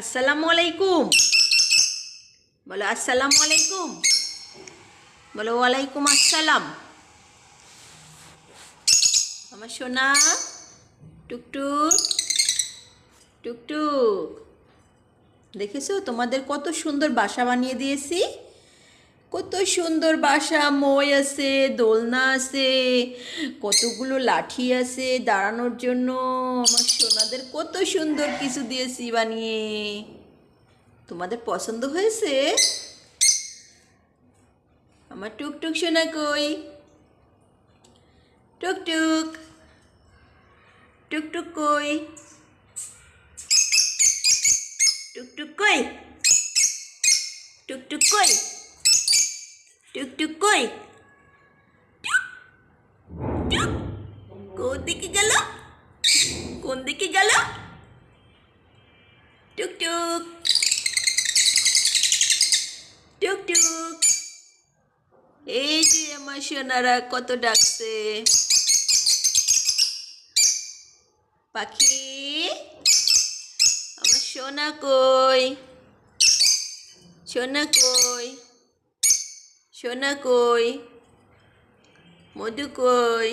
আসসালামু আলাইকুম বলো আসসালামু আলাইকুম বলো ওয়ালাইকুম আসসালাম আমার সোনা টুকটুক টুকটুক দেখেছ তোমাদের কত সুন্দর বাসা বানিয়ে দিয়েছি কত সুন্দর বাসা মই আছে দোলনা আছে কতগুলো লাঠি আছে দাঁড়ানোর জন্য আমার কত সুন্দর কিছু দিয়েছি বানিয়ে। তোমাদের পছন্দ হয়েছে? আমার টুকটুক শোনা কই? টুকটুক। টুকটুক কই? টুকটুক কই? টুকটুক কই? টুকটুক কই? দিকে গেল? কোন দিকে গেল? টুকটুক টুকটুক এই যে আমার সোনারা কত ডাকছে। পাখি, আমার সোনা কই? সোনা কই? সোনা কই? মধু কই?